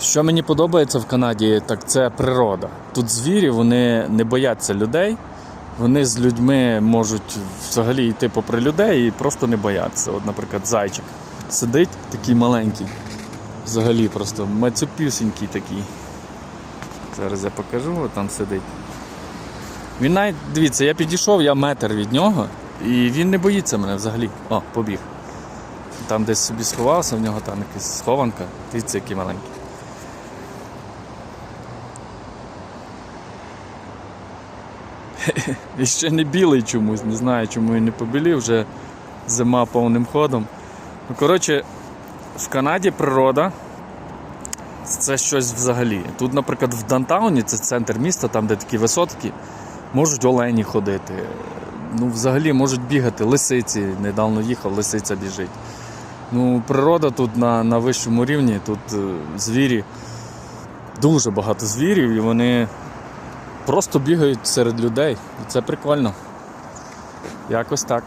Що мені подобається в Канаді, так це природа. Тут звірі вони не бояться людей. Вони з людьми можуть взагалі йти попри людей і просто не бояться. От, наприклад, зайчик сидить такий маленький. Взагалі просто мацюпюсенький такий. Зараз я покажу, от там сидить. Він навіть, дивіться, я підійшов, я метр від нього, і він не боїться мене взагалі. О, побіг. Там десь собі сховався, в нього там якась схованка. Дивіться, який маленький. І ще не білий чомусь, не знаю, чому він не побілів, вже зима повним ходом. Ну, коротше, в Канаді природа це щось взагалі. Тут, наприклад, в Дантауні, це центр міста, там, де такі висотки, можуть олені ходити. Ну, взагалі можуть бігати лисиці. Недавно їхав, лисиця біжить. Ну, природа тут на, на вищому рівні, тут е, звірі, дуже багато звірів, і вони просто бігають серед людей. І це прикольно. Якось так.